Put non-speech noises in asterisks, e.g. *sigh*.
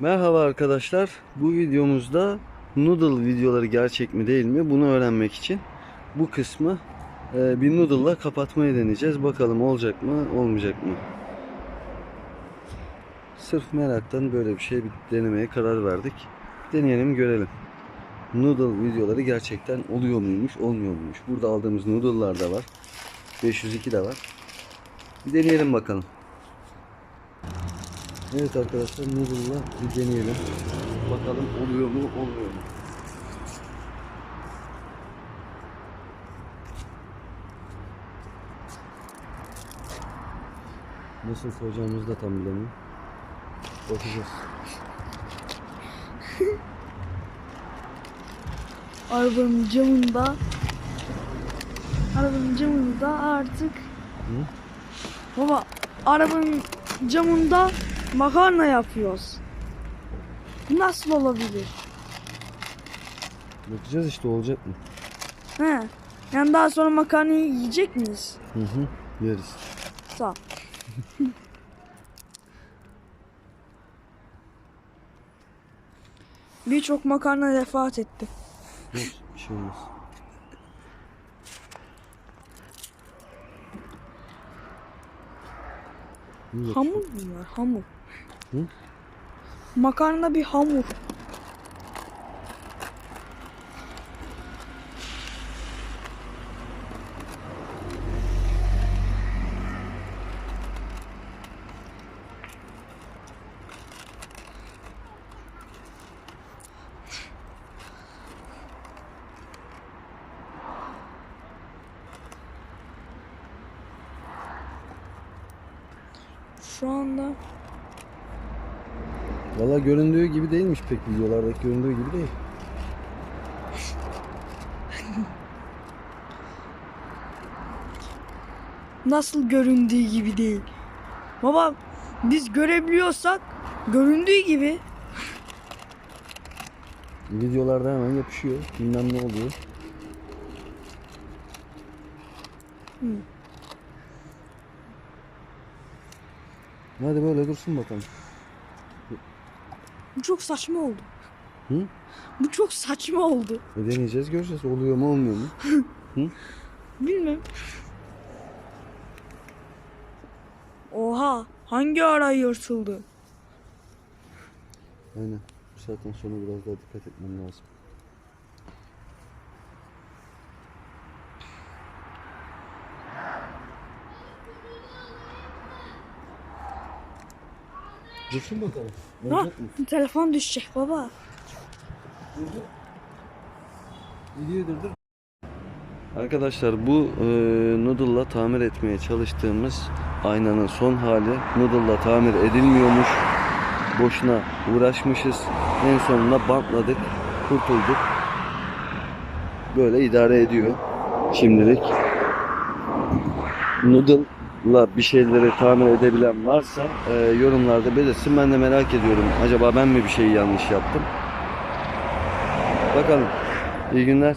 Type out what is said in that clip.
Merhaba arkadaşlar. Bu videomuzda noodle videoları gerçek mi değil mi bunu öğrenmek için bu kısmı e, bir noodle'la kapatmayı deneyeceğiz. Bakalım olacak mı olmayacak mı? Sırf meraktan böyle bir şey denemeye karar verdik. Deneyelim görelim. Noodle videoları gerçekten oluyor muymuş olmuyor muymuş? Burada aldığımız noodle'lar da var. 502 de var. Deneyelim bakalım. Evet arkadaşlar noodle'la bir deneyelim. Bakalım oluyor mu olmuyor mu? Nasıl koyacağımızı da tam bilemiyorum. Bakacağız. Arabanın camında Arabanın camında artık Hı? Baba arabanın camında makarna yapıyoruz. Nasıl olabilir? Bakacağız işte olacak mı? He. Yani daha sonra makarnayı yiyecek miyiz? Hı hı. Yeriz. Sağ ol. *laughs* Birçok makarna vefat etti. Yok bir şey olmaz. Hamur bunlar, hamur. Hı? Makarna bir hamur. Şu anda Valla göründüğü gibi değilmiş pek videolardaki göründüğü gibi değil. *laughs* nasıl göründüğü gibi değil. Baba biz görebiliyorsak göründüğü gibi *laughs* Videolarda hemen yapışıyor. Bilmem ne oluyor. Hadi böyle dursun bakalım. bu çok saçma oldu. Hı? Bu çok saçma oldu. E deneyeceğiz göreceğiz. Oluyor mu olmuyor mu? *laughs* Bilmem. Oha hangi ara yırtıldı? Aynen. Bu saatten sonra biraz daha dikkat etmem lazım. Dursun bakalım. Ha, Olacak mı? telefon düşecek baba. Videoyu durdur. Arkadaşlar bu e, noodle'la tamir etmeye çalıştığımız aynanın son hali noodle'la tamir edilmiyormuş. Boşuna uğraşmışız. En sonunda bantladık. Kurtulduk. Böyle idare ediyor şimdilik. Noodle'la bir şeyleri tamir edebilen varsa e, yorumlarda belirsin. Ben de merak ediyorum. Acaba ben mi bir şey yanlış yaptım? Bakalım. İyi günler.